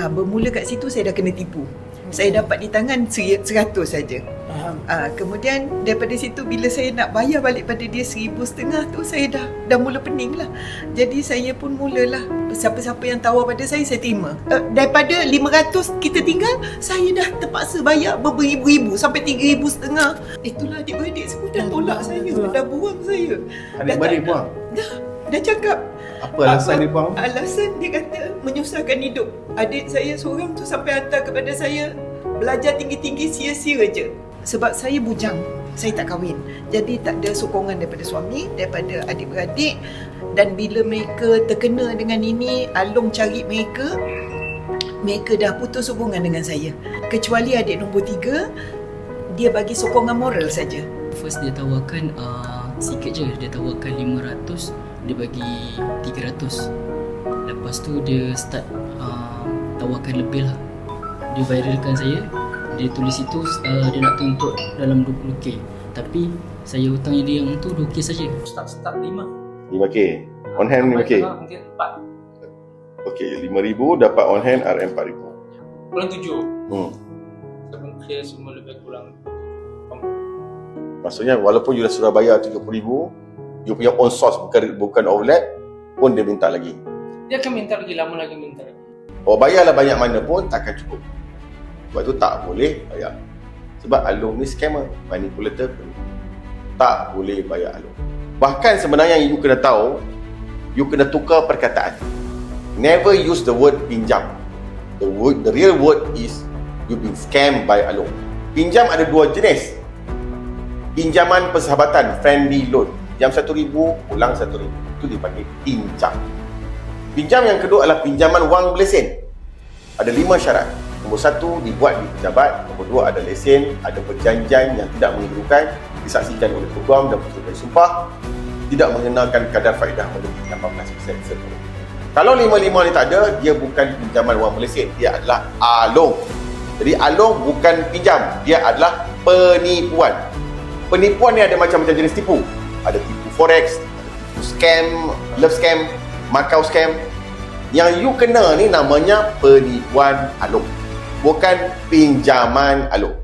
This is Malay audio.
Ah, bermula kat situ saya dah kena tipu. Saya dapat di tangan seri- seratus saja. Faham. Ah, kemudian daripada situ bila saya nak bayar balik pada dia seribu setengah tu saya dah dah mula pening lah. Jadi saya pun mulalah siapa-siapa yang tawar pada saya saya terima. Uh, daripada 500 kita tinggal saya dah terpaksa bayar beribu-ribu sampai 3000 setengah. Itulah adik-beradik semua dah tolak saya, dah buang saya. Adik-beradik buang. Dah dah cakap Apa alasan dia buang? Alasan dia kata menyusahkan hidup. Adik saya seorang tu sampai hantar kepada saya belajar tinggi-tinggi sia-sia je. Sebab saya bujang. Saya tak kahwin. Jadi tak ada sokongan daripada suami, daripada adik-beradik. Dan bila mereka terkena dengan ini, Along cari mereka, mereka dah putus hubungan dengan saya. Kecuali adik nombor tiga, dia bagi sokongan moral saja. First dia tawarkan uh, sikit je Dia tawarkan 500 Dia bagi 300 Lepas tu dia start uh, Tawarkan lebih lah Dia viralkan saya Dia tulis itu uh, Dia nak tuntut dalam 20k Tapi saya hutang dia yang tu 2k saja Start-start lima. 5K. On hand 5K. Mungkin empat. Okey, 5,000 dapat on hand RM 4,000. Bulan tujuh. Hmm. Sebelum clear semua lebih kurang. Maksudnya walaupun you dah sudah bayar 30,000, you punya own source bukan bukan outlet pun dia minta lagi. Dia akan minta lagi lama lagi minta lagi. Kau bayarlah banyak mana pun takkan cukup. Sebab tu tak boleh bayar. Sebab Along ni scammer, manipulator pun. Tak boleh bayar Along. Bahkan sebenarnya yang you kena tahu, you kena tukar perkataan. Never use the word pinjam. The word, the real word is you been scammed by Along. Pinjam ada dua jenis. Pinjaman persahabatan, friendly loan. Pinjam RM1,000, pulang RM1,000. Itu dipanggil pinjam. Pinjam yang kedua adalah pinjaman wang berlesen. Ada lima syarat. Nombor satu, dibuat di pejabat. Nombor dua, ada lesen, ada perjanjian yang tidak mengeluhkan, disaksikan oleh peguam dan petugas sumpah, tidak mengenalkan kadar faedah melebihi 18% serta. Kalau lima-lima ni tak ada, dia bukan pinjaman wang berlesen. Dia adalah along. Jadi along bukan pinjam. Dia adalah penipuan. Penipuan ni ada macam-macam jenis tipu. Ada tipu forex, ada tipu scam, love scam, Macau scam. Yang you kena ni namanya penipuan alung. Bukan pinjaman alung.